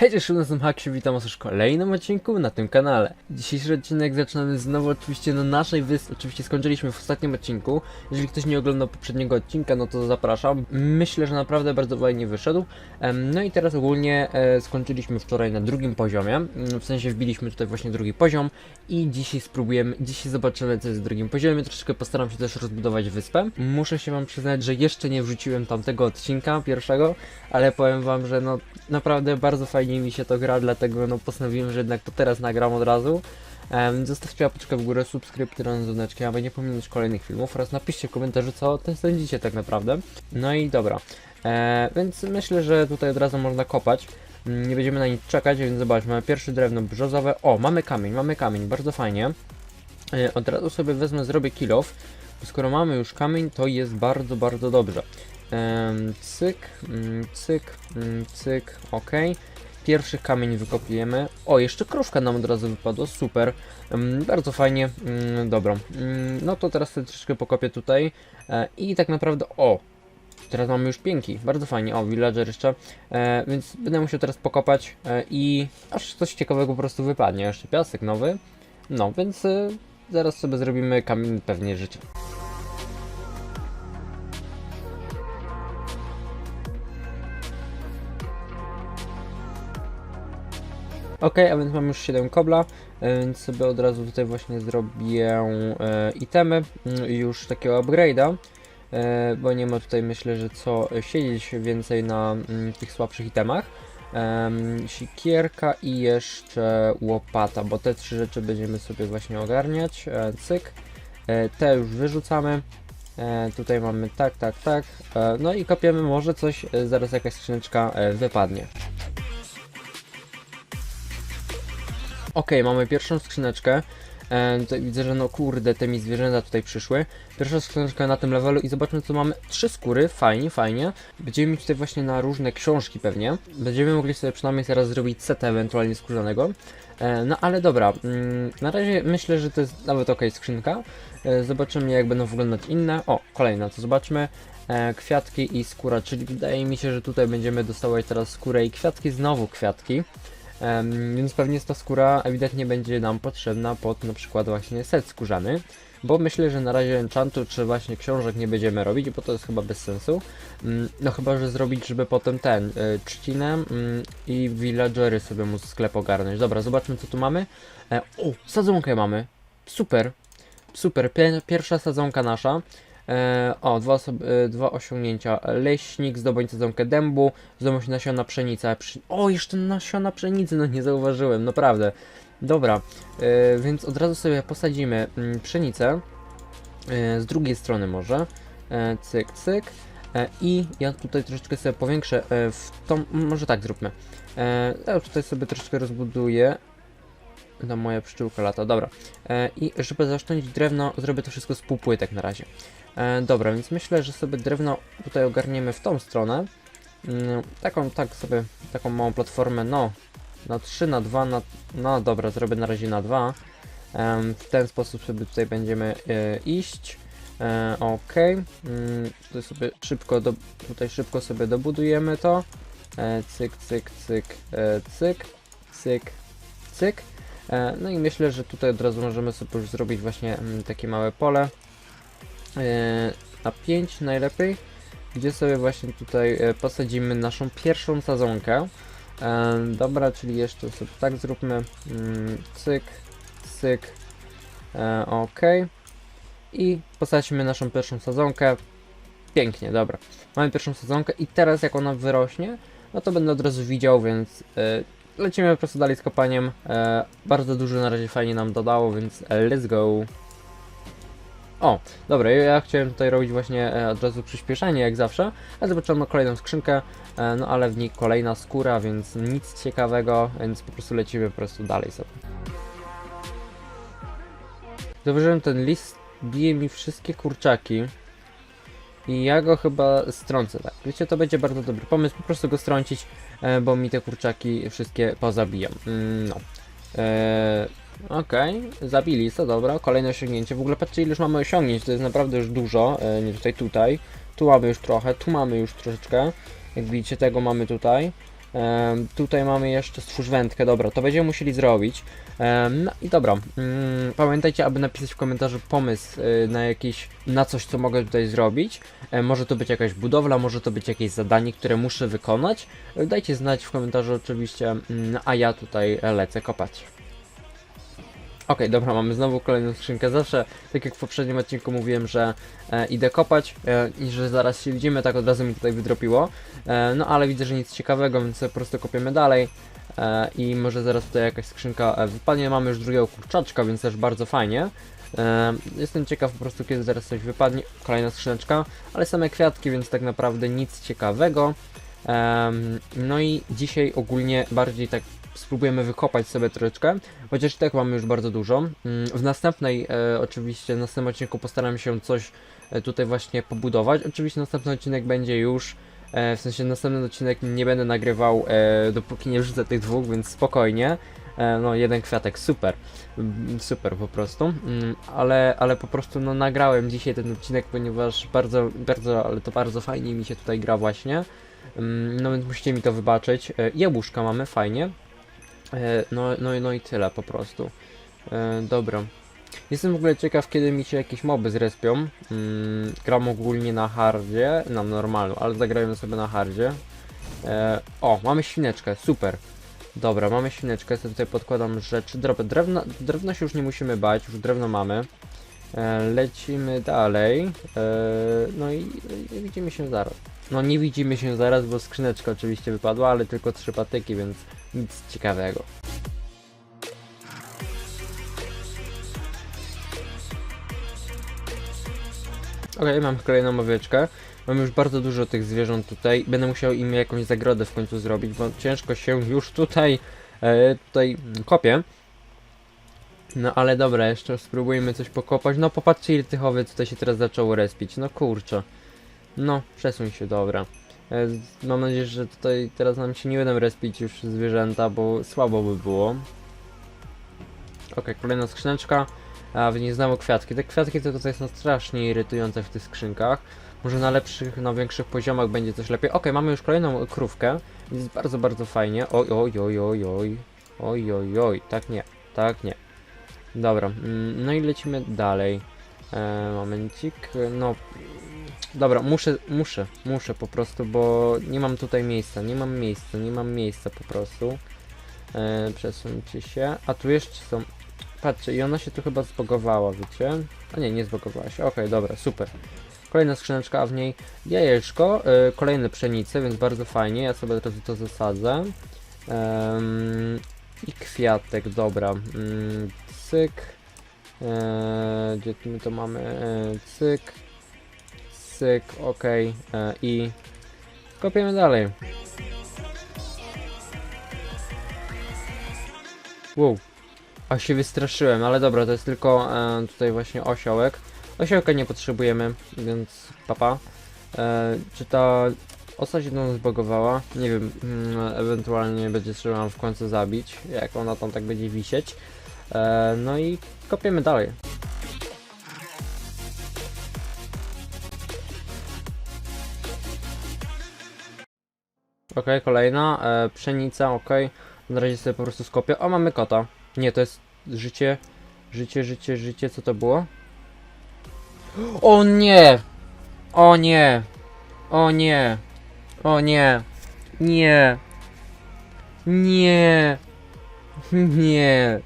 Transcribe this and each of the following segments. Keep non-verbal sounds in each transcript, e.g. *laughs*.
Hej, cześć, nazywam Haksiu, witam was już w kolejnym odcinku na tym kanale. Dzisiejszy odcinek zaczynamy znowu oczywiście na naszej wyspie, oczywiście skończyliśmy w ostatnim odcinku. Jeżeli ktoś nie oglądał poprzedniego odcinka, no to zapraszam. Myślę, że naprawdę bardzo fajnie wyszedł. No i teraz ogólnie e, skończyliśmy wczoraj na drugim poziomie, Mm, w sensie wbiliśmy tutaj właśnie drugi poziom i dzisiaj spróbujemy, dzisiaj zobaczymy co jest w drugim poziomie, troszeczkę postaram się też rozbudować wyspę. Muszę się wam przyznać, że jeszcze nie wrzuciłem tamtego odcinka pierwszego, ale powiem wam, że no naprawdę bardzo fajnie mi się to gra, dlatego no postanowiłem, że jednak to teraz nagram od razu. Um, zostawcie łapeczkę w górę, subskrypcję na dzwoneczki, aby nie pominąć kolejnych filmów oraz napiszcie w komentarzu, co o tym sądzicie tak naprawdę. No i dobra, e, więc myślę, że tutaj od razu można kopać. Mm, Nie będziemy na nic czekać, więc zobaczmy. Pierwsze drewno brzozowe. O, mamy kamień, mamy kamień, bardzo fajnie. E, Od razu sobie wezmę, zrobię kill off. Skoro mamy już kamień, to jest bardzo, bardzo dobrze. Cyk, mm, cyk, mm, cyk, ok. Pierwszy kamień wykopiemy. O, jeszcze krówka nam od razu wypadła, super. Em, bardzo fajnie, mm, dobra. Mm, no to teraz troszeczkę pokopię tutaj. E, I tak naprawdę, o, Teraz mamy już pięki, bardzo fajnie. O, villager jeszcze. E, więc będę musiał teraz pokopać e, i aż coś ciekawego po prostu wypadnie. Jeszcze piasek nowy. No, więc zaraz sobie zrobimy kamień pewnie życia. Ok, a więc mam już 7 kobla, e, więc sobie od razu tutaj właśnie zrobię e, itemy, mm, już takiego upgrade'a. E, bo nie ma tutaj myślę, że co siedzieć więcej na mm, tych słabszych itemach. Em, sikierka i jeszcze łopata, bo te trzy rzeczy będziemy sobie właśnie ogarniać. Cyk. Te już wyrzucamy. E, tutaj mamy tak, tak, tak. E, no i kopiemy, może coś, e, zaraz jakaś skrzyneczka e, wypadnie. Ok, mamy pierwszą skrzyneczkę. E, tutaj widzę, że no kurde, te mi zwierzęta tutaj przyszły. Pierwsza skrzyneczka na tym levelu i zobaczmy co mamy. Trzy skóry, fajnie, fajnie. Będziemy mieć tutaj właśnie na różne książki pewnie. Będziemy mogli sobie przynajmniej teraz zrobić setę ewentualnie skórzanego. E, no ale dobra, mm, na razie myślę, że to jest nawet ok skrzynka. E, zobaczymy jak będą wyglądać inne. O, kolejna, to zobaczmy. E, kwiatki i skóra, czyli wydaje mi się, że tutaj będziemy dostawać teraz skórę i kwiatki, znowu kwiatki. Em, więc pewnie ta skóra ewidentnie będzie nam potrzebna pod na przykład właśnie set skórzany. Bo myślę, że na razie enchantu czy właśnie książek nie będziemy robić, bo to jest chyba bez sensu. Mm, No chyba, że zrobić, żeby potem ten, y, trzcinę mm, i villagery sobie móc sklep ogarnąć. Dobra, zobaczmy co tu mamy. E, o, sadzonkę mamy. Super. Super, Pie pierwsza sadzonka nasza. E, o, dwa, osob- e, dwa osiągnięcia. Leśnik, zdobądź sadzonkę dębu, zdobądź nasiona pszenicy. Pszy... O, jeszcze nasiona pszenicy, no nie zauważyłem, naprawdę. Dobra, e, więc od razu sobie posadzimy mm, pszenicę. E, z drugiej strony może. E, cyk, cyk. E, I ja tutaj troszeczkę sobie powiększę e, w tą... Może tak zróbmy. E, ja tutaj sobie troszeczkę rozbuduję. No moja pszczółka lata, dobra. E, I żeby zaszczędzić drewno, zrobię to wszystko z półpłytek na razie. E, dobra, więc myślę, że sobie drewno tutaj ogarniemy w tą stronę. Mm, taką, tak sobie, taką małą platformę, no, na 3, na 2, na, no dobra, zrobię na razie na 2. Em, w ten sposób sobie tutaj będziemy e, iść. E, ok, mm, tutaj sobie szybko, do, tutaj szybko sobie dobudujemy to. E, cyk, cyk, cyk, e, cyk, cyk, cyk. E, no i myślę, że tutaj od razu możemy sobie już zrobić właśnie mm, takie małe pole. E, na 5 najlepiej, gdzie sobie właśnie tutaj e, posadzimy naszą pierwszą sadzonkę. Dobra, czyli jeszcze sobie tak zróbmy. Mm, cyk, cyk. Ok. I posadźmy naszą pierwszą sadzonkę. Pięknie, dobra. Mamy pierwszą sadzonkę i teraz jak ona wyrośnie, no to będę od razu widział, więc lecimy po prostu dalej z kopaniem. E, bardzo dużo na razie fajnie nam dodało, więc let's go. O, dobra, ja- ja chciałem tutaj robić właśnie e, od razu przyspieszenie jak zawsze, ale zobaczyłem kolejną skrzynkę, e, no ale w niej kolejna skóra, więc nic ciekawego, więc po prostu lecimy po prostu dalej sobie. Zauważyłem ten list, bije mi wszystkie kurczaki i ja go chyba strącę, tak. Wiecie, to będzie bardzo dobry pomysł, po prostu go strącić, e, bo mi te kurczaki wszystkie pozabiją. Mm, no. E, Okej, zabili, to dobra, kolejne osiągnięcie. W ogóle patrzcie ile już mamy osiągnięć, to jest naprawdę już dużo, e, nie tutaj, tutaj. Tu mamy już trochę, tu mamy już troszeczkę. Jak widzicie, tego mamy tutaj. Em, tutaj mamy jeszcze stwórz wędkę, dobra, to będziemy musieli zrobić. Em, no i dobra, mm, pamiętajcie, aby napisać w komentarzu pomysł y, na jakiś, na coś, co mogę tutaj zrobić. Może to być jakaś budowla, może to być jakieś zadanie, które muszę wykonać. Dajcie znać w komentarzu oczywiście, mm, a ja tutaj lecę kopać. Okej, dobra, mamy znowu kolejną skrzynkę. Zawsze, tak jak w poprzednim odcinku mówiłem, że e, idę kopać e, i że zaraz się widzimy, tak od razu mi tutaj wydropiło. E, no ale widzę, że nic ciekawego, więc po prostu kopiemy dalej. E, I może zaraz tutaj jakaś skrzynka e, wypadnie. Mamy już drugiego kurczaczka, więc też bardzo fajnie. E, jestem ciekaw po prostu, kiedy zaraz coś wypadnie. Kolejna skrzyneczka, ale same kwiatki, więc tak naprawdę nic ciekawego. Em, no i dzisiaj ogólnie bardziej tak spróbujemy wykopać sobie troszeczkę, chociaż i tak mamy już bardzo dużo. Mm, W następnej, e, oczywiście, w następnym odcinku postaram się coś e, tutaj właśnie pobudować. Oczywiście następny odcinek będzie już, e, w sensie następny odcinek nie będę nagrywał, e, dopóki nie wrzucę tych dwóch, więc spokojnie. E, no, jeden kwiatek, super, Mm, super po prostu, Mm, ale, ale po prostu no nagrałem dzisiaj ten odcinek, ponieważ bardzo, bardzo, ale to bardzo fajnie mi się tutaj gra właśnie. No więc musicie mi to wybaczyć. E, Jabłuszka mamy, fajnie. E, No, no, no i tyle po prostu. E, dobra. Jestem w ogóle ciekaw, kiedy mi się jakieś moby zrespią. Mm, gram ogólnie na hardzie, na normalu, ale zagrajmy sobie na hardzie. E, o, mamy świneczkę, super. Dobra, mamy świneczkę, sobie tutaj podkładam rzeczy. Drobę, drewna, drewna się już nie musimy bać, już drewno mamy. Lecimy dalej. No i, i widzimy się zaraz. No nie widzimy się zaraz, bo skrzyneczka oczywiście wypadła, ale tylko trzy patyki, więc nic ciekawego. Okej, mam kolejną owieczkę. Mam już bardzo dużo tych zwierząt tutaj. Będę musiał im jakąś zagrodę w końcu zrobić, bo ciężko się już tutaj, e, tutaj kopię. No ale dobra, jeszcze spróbujemy coś pokopać. No popatrzcie ile tych owiec tutaj się teraz zaczęło respić. No kurczę. No, przesuń się, dobra. E, Mam nadzieję, że tutaj teraz nam się nie będą respić już zwierzęta, bo słabo by było. Okej, kolejna skrzyneczka. A w niej znowu kwiatki. Te kwiatki to tutaj są strasznie irytujące w tych skrzynkach. Może na lepszych, na większych poziomach będzie coś lepiej. Okej, mamy już kolejną krówkę. Jest bardzo, bardzo fajnie. Oj, oj, oj, oj, oj. Oj, oj, oj. Tak nie, tak nie. Dobra, mm, no i lecimy dalej. E, momencik, no... Dobra, muszę, muszę, muszę po prostu, bo nie mam tutaj miejsca, nie mam miejsca, nie mam miejsca po prostu. E, przesuńcie się. A tu jeszcze są... Patrzcie, i ona się tu chyba zbogowała, wiecie? A nie, nie zbogowała się. Okej, dobra, super. Kolejna skrzyneczka, a w niej jajeczko, e, kolejne pszenice, więc bardzo fajnie. Ja sobie od razu to zasadzę. I kwiatek, dobra. Mm, cyk. E, gdzie my to mamy? Cyk. Cyk, okej. E, I kopiemy dalej. Wow. A się wystraszyłem, ale dobra, to jest tylko e, tutaj właśnie osiołek. Osiołka nie potrzebujemy, więc papa. E, czy ta do nas zbogowała? Nie wiem, mm, ewentualnie będzie trzeba w końcu zabić, jak ona tam tak będzie wisieć. E, no i kopiemy dalej. Okej, kolejna. E, pszenica, okej. Na razie sobie po prostu skopię. O, mamy kota. Nie, to jest życie. Życie, życie, życie. Co to było? O nie! O nie! O nie! O nie! Nie! Nie! *laughs* Nie!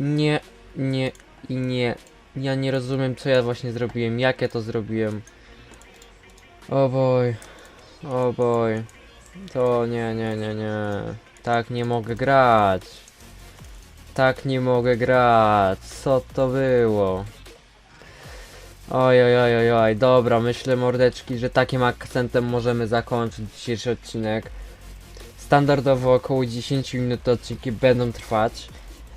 Nie, nie i nie. Ja nie rozumiem, co ja właśnie zrobiłem. Jak ja to zrobiłem? O boj. O boj. To nie, nie, nie, nie. Tak nie mogę grać. Tak nie mogę grać. Co to było? Oj, oj, oj, oj, oj. Dobra, myślę mordeczki, że takim akcentem możemy zakończyć dzisiejszy odcinek. Standardowo około 10 minut odcinki będą trwać.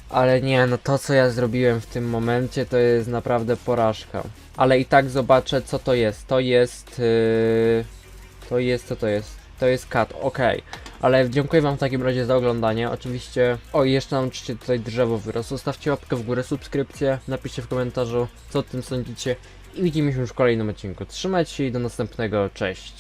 Ale nie, no to co ja zrobiłem w tym momencie to jest naprawdę porażka. Ale i tak zobaczę co to jest. To jest... Yy... To jest, co to jest? To jest kat, okej. Ale dziękuję wam w takim razie za oglądanie. Oczywiście... O, jeszcze nam oczywiście tutaj drzewo wyrosło. Zostawcie łapkę w górę, subskrypcję, napiszcie w komentarzu co o tym sądzicie. I widzimy się już w kolejnym odcinku. Trzymajcie się i do następnego, cześć.